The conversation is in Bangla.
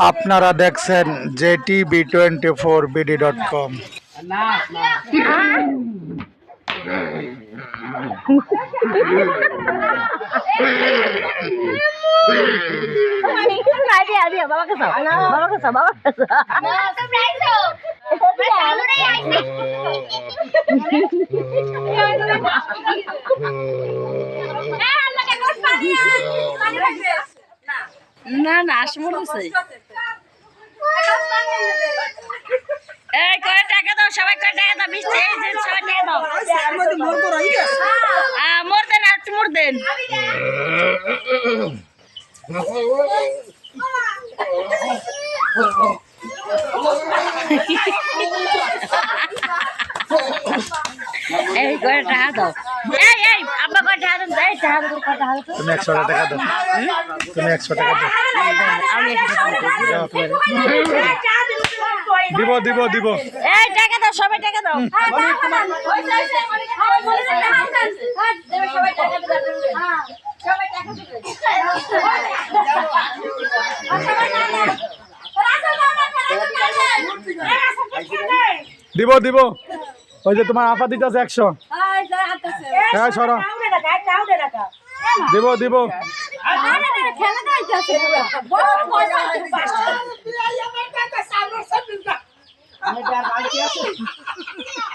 আপনারা দেখছেন JT B twenty four BD dot com না না আসমর দিছে এই কয় টাকা দাও সবাই কয় টাকা দাও মিষ্টি এই যে সবাই টাকা দাও। আহ, মোর দেন আর একটু মোর দেন। এই কয় টাকা দাও। এই এই আব্বা কয় টাকা দেন এই টাকা দাও কয় টাকা দাও। তুমি একশো টাকা দাও। তুমি একশো টাকা দাও। আমি দিব দিব দিব এই টাকা দাও সবাই টাকা দাও। দিব দিব ওই যে তোমার আপা দিতেছে একশো। হ্যাঁ সরো। দিব দিব। খেলা May dyan,